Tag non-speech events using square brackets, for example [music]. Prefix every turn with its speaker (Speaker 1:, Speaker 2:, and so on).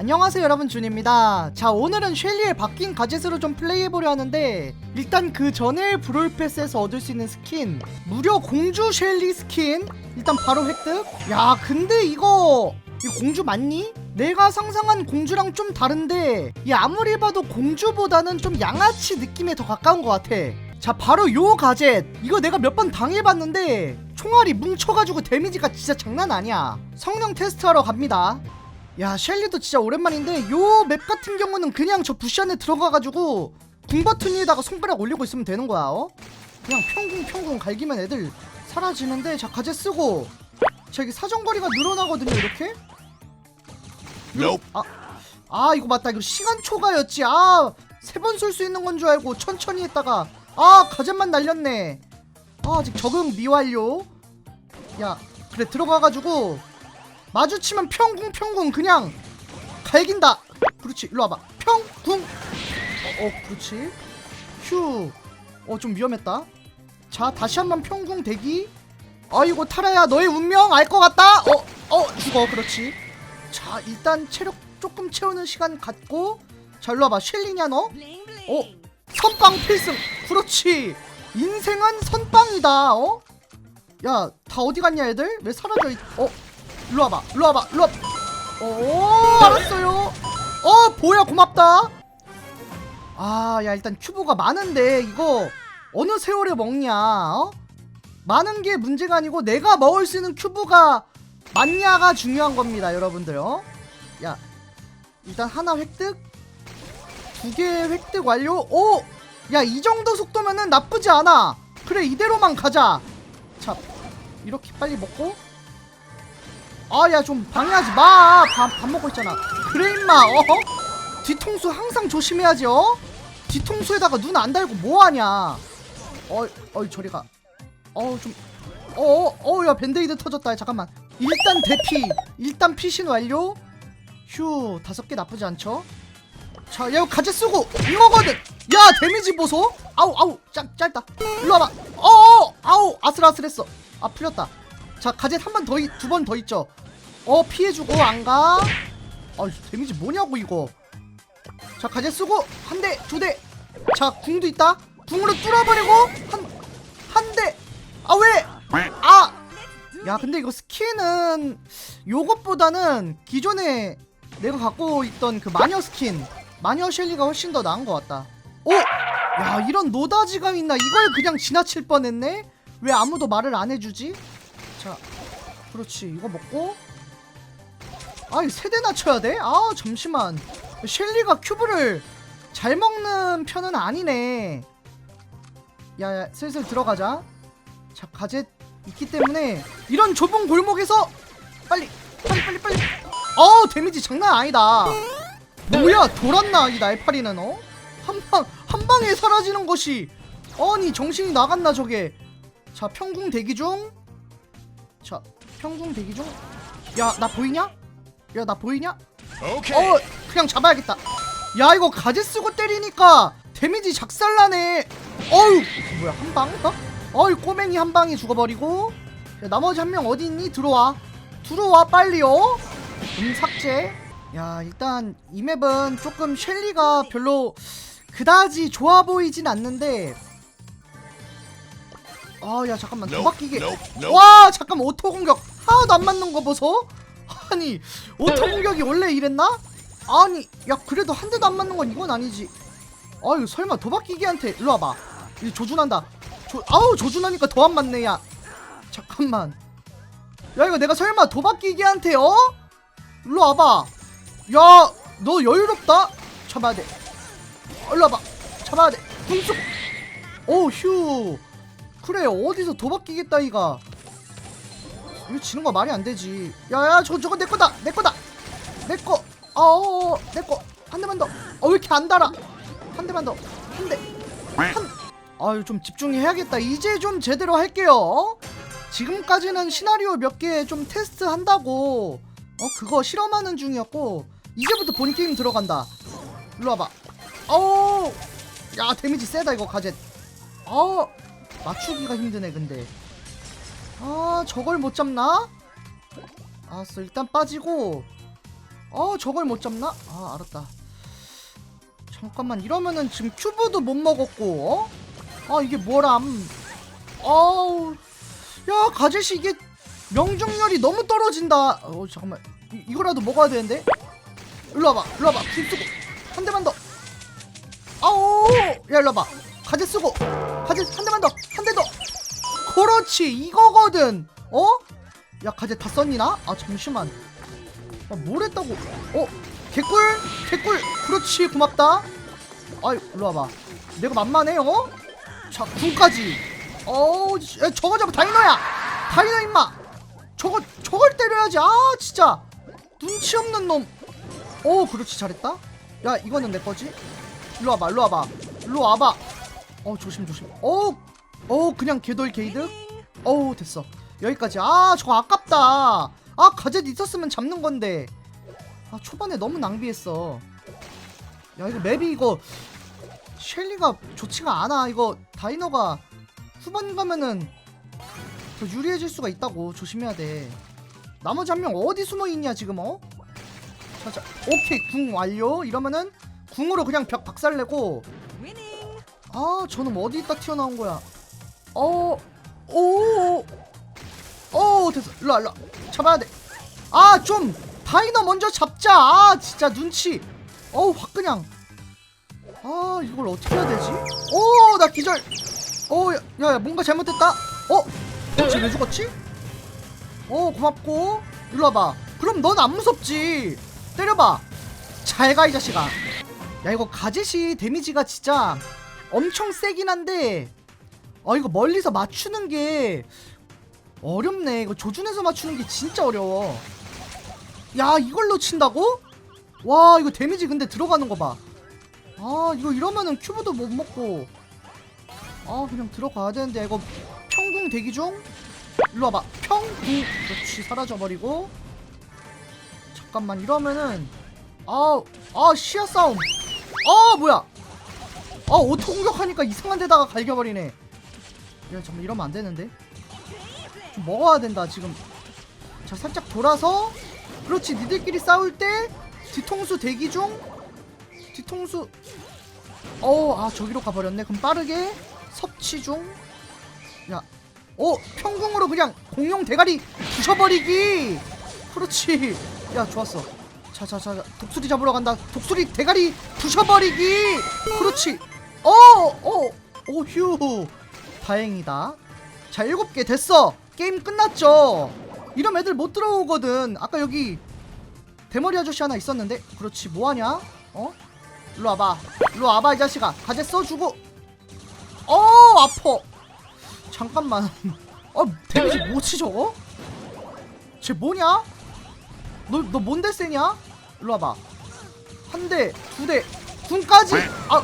Speaker 1: 안녕하세요 여러분. 준입니다. 자 오늘은 쉘리의 바뀐 가젯으로 좀 플레이해보려 하는데 일단 그 전에 브롤 패스에서 얻을 수 있는 스킨 무려 공주 쉘리 스킨 일단 바로 획득. 야 근데 이거 이 공주 맞니? 내가 상상한 공주랑 좀 다른데 이 아무리 봐도 공주보다는 좀 양아치 느낌에 더 가까운 것 같아. 자 바로 요 가젯 이거 내가 몇 번 당해봤는데 총알이 뭉쳐가지고 데미지가 진짜 장난 아니야. 성능 테스트하러 갑니다 야 셸리도 진짜 오랜만인데 요 맵 같은 경우는 그냥 저 부시 안에 들어가가지고 궁 버튼 위에다가 손가락 올리고 있으면 되는 거야 어? 그냥 평궁 평궁 갈기면 애들 사라지는데 자 가젯 쓰고. 저기 사정거리가 늘어나거든요 이렇게?
Speaker 2: Nope.
Speaker 1: 아, 아 이거 맞다. 이거 시간 초과였지. 아 세번쏠수 있는 건 줄 알고 천천히 했다가. 아 가젯만 날렸네. 아 아직 적응 미완료. 야 그래 들어가가지고 마주치면 평궁 평궁. 그냥 갈긴다. 그렇지 일로 와봐. 평궁. 어, 어 그렇지. 휴어 좀 위험했다. 자 다시 한번 평궁 대기. 아이고 타라야 너의 운명 알 것 같다. 어어 죽어. 그렇지. 자 일단 체력 조금 채우는 시간 갖고. 자 일로 와봐. 쉘리냐 너. 어? 선빵 필승. 그렇지. 인생은 선빵이다. 어? 야 다 어디 갔냐 애들? 왜 사라져 있... 어? 일로 와봐 일로 와봐 일로 와봐. 어 알았어요. 어 보야 고맙다. 아 야 일단 큐브가 많은데 이거 어느 세월에 먹냐 어? 많은 게 문제가 아니고 내가 먹을 수 있는 큐브가 많냐가 중요한 겁니다 여러분들 어? 야 일단 하나 획득. 두 개 획득 완료. 오! 야 이 정도 속도면은 나쁘지 않아. 그래 이대로만 가자. 자 이렇게 빨리 먹고 아 야 좀 방해하지 마 밥 밥 먹고 있잖아 그래 임마 어? 뒤통수 항상 조심해야지 어? 뒤통수에다가 눈 안 달고 뭐하냐 어이 어이 저리가 어좀 어어야 밴데이드 터졌다 잠깐만 일단 대피 일단 피신 완료 휴 다섯 개 나쁘지 않죠 자, 야, 가재 쓰고 이거거든. 야, 데미지 보소. 아우, 아우, 짧, 짧다. 일로 와봐. 어, 아우, 아슬아슬했어. 아, 풀렸다. 자, 가재 한번 더, 두 번 더 있죠. 어, 피해주고 안 가. 아, 데미지 뭐냐고 이거. 자, 가재 쓰고 한 대, 두 대. 자, 궁도 있다. 궁으로 뚫어버리고 한, 한 대. 아, 왜? 아, 야, 근데 이거 스킨은 요것보다는 기존에 내가 갖고 있던 그 마녀 스킨 마녀 셸리가 훨씬 더 나은 것 같다. 오! 야 이런 노다지가 있나 이걸 그냥 지나칠 뻔했네? 왜 아무도 말을 안 해주지? 자 그렇지 이거 먹고 아이 세대나 쳐야 돼? 아 잠시만. 셸리가 큐브를 잘 먹는 편은 아니네. 야야 슬슬 들어가자. 자 가젯 있기 때문에 이런 좁은 골목에서 빨리 빨리 빨리 빨리. 어 데미지 장난 아니다. 뭐야 돌았나 이 날파리는 어? 한방 한방에 사라지는 것이. 아니 정신이 나갔나 저게. 자 평궁 대기 중자 평궁 대기 중야 나 보이냐 야 나 보이냐?
Speaker 2: Okay.
Speaker 1: 어 그냥 잡아야겠다. 야 이거 가지 쓰고 때리니까 데미지 작살나네. 어휴 뭐야 한방? 어? 어이 꼬맹이 한 방에 죽어버리고. 야, 나머지 한 명 어디 있니? 들어와. 들어와 빨리요. 음 삭제. 야 일단 이 맵은 조금 셸리가 별로 그다지 좋아 보이진 않는데. 아 야 잠깐만. 도박기계. 와 잠깐만. 오토 공격. 하나도 안 맞는 거 보소 아니 오토 공격이 원래 이랬나? 아니 야 그래도 한 대도 안 맞는 건 이건 아니지. 아유 설마 도박기계한테 일로 와봐. 이 조준한다. 조, 아우 조준하니까 더 안 맞네 야. 잠깐만. 야 이거 내가 설마 도박기계한테 어? 일로 와봐. 야 너 여유롭다. 잡아야 돼. 어, 일로 와봐. 잡아야 돼. 분수 오휴. 그래 어디서 도박기계 따위가 이거 지는 거 말이 안 되지. 야야 저거 저거 내 거다. 내 거다. 내거. 어어 내거. 한 대만 더어 왜 이렇게 안 달아? 한 대만 더한대한. 아유 좀 집중해야겠다. 이제 좀 제대로 할게요. 어? 지금까지는 시나리오 몇 개 좀 테스트 한다고. 어 그거 실험하는 중이었고 이제부터 본 게임 들어간다. 일로 와봐. 어우 야 데미지 세다 이거 가젯. 어 맞추기가 힘드네 근데 아 저걸 못 잡나? 알았어 일단 빠지고. 어 저걸 못 잡나? 아 알았다. 잠깐만 이러면은 지금 큐브도 못 먹었고 어? 아 이게 뭐람? 어우. 야 가제시 이게 명중률이 너무 떨어진다. 어 잠깐만. 이, 이거라도 먹어야 되는데? 일로 와봐 일로 와봐. 힘 쓰고. 한 대만 더. 아우. 야 일로 와봐. 가제 쓰고. 가제 한 대만 더. 한 대더 그렇지 이거거든. 어? 야 가제 다 썼니 나? 아 잠시만. 아, 뭘 했다고? 어? 개꿀? 개꿀. 그렇지 고맙다. 아이 일로 와봐. 내가 만만해 어? 자 군까지. 어우 야, 저거 잡아 다이너야. 다이너 임마. 저거 저걸 때려야지. 아 진짜. 눈치 없는 놈어 그렇지 잘했다. 야 이거는 내 거지? 일로 와봐 일로 와봐. 일로 와봐. 어 조심 조심. 어우 어 그냥 개돌 게이드 어우 됐어. 여기까지. 아 저거 아깝다. 아 가젯 있었으면 잡는 건데. 아 초반에 너무 낭비했어. 야 이거 맵이 이거 셸리가 좋지가 않아. 이거 다이너가 후반 가면은 더 유리해질 수가 있다고 조심해야 돼. 나머지 한 명 어디 숨어 있냐 지금 어? 자자 오케이. 궁 완료. 이러면은 궁으로 그냥 벽 박살내고. 아 저놈 어디 있다 튀어나온 거야? 어, 오, 오, 됐어. 일로 와, 일로 와. 잡아야 돼. 아, 좀 다이너 먼저 잡자. 아, 진짜 눈치. 어우, 확 그냥. 아, 이걸 어떻게 해야 되지? 오, 나 기절. 오, 야, 야, 야, 뭔가 잘못됐다. 어, 쟤왜 죽었지? 어, 고맙고. 일로 와봐. 그럼 넌 안 무섭지. 때려봐. 잘 가, 이 자식아. 야, 이거 가젯이 데미지가 진짜 엄청 세긴 한데 아 이거 멀리서 맞추는 게 어렵네. 이거 조준해서 맞추는 게 진짜 어려워. 야 이걸로 친다고? 와 이거 데미지 근데 들어가는 거봐 아 이거 이러면은 큐브도 못 먹고. 아 그냥 들어가야 되는데 이거 평궁 대기 중? 일로 와봐. 평궁 그렇지 사라져버리고. 잠깐만 이러면은 아아 시야 싸움. 아 뭐야? 아 오토 공격하니까 이상한 데다가 갈겨버리네 야 잠깐 이러면 안 되는데? 좀 먹어야 된다 지금. 자 살짝 돌아서 그렇지 니들끼리 싸울 때 뒤통수 대기 중? 뒤통수 어아 저기로 가버렸네. 그럼 빠르게 섭취 중야 오 평궁으로 그냥 공룡 대가리 부셔버리기! 그렇지. 야 좋았어. 자자자 독수리 잡으러 간다. 독수리 대가리 부셔버리기! 그렇지. 어어어휴 다행이다. 자, 일곱 개 됐어. 게임 끝났죠. 이런 애들 못 들어오거든. 아까 여기 대머리 아저씨 하나 있었는데. 그렇지, 뭐 하냐? 어? 일로 와봐. 일로 와봐, 이 자식아. 가재 써주고. 어, 아퍼. 잠깐만. [laughs] 어, 데미지 뭐지 저거? 쟤 뭐냐? 너, 너 뭔데 세냐? 일로 와봐. 한 대, 두 대, 군까지. 아,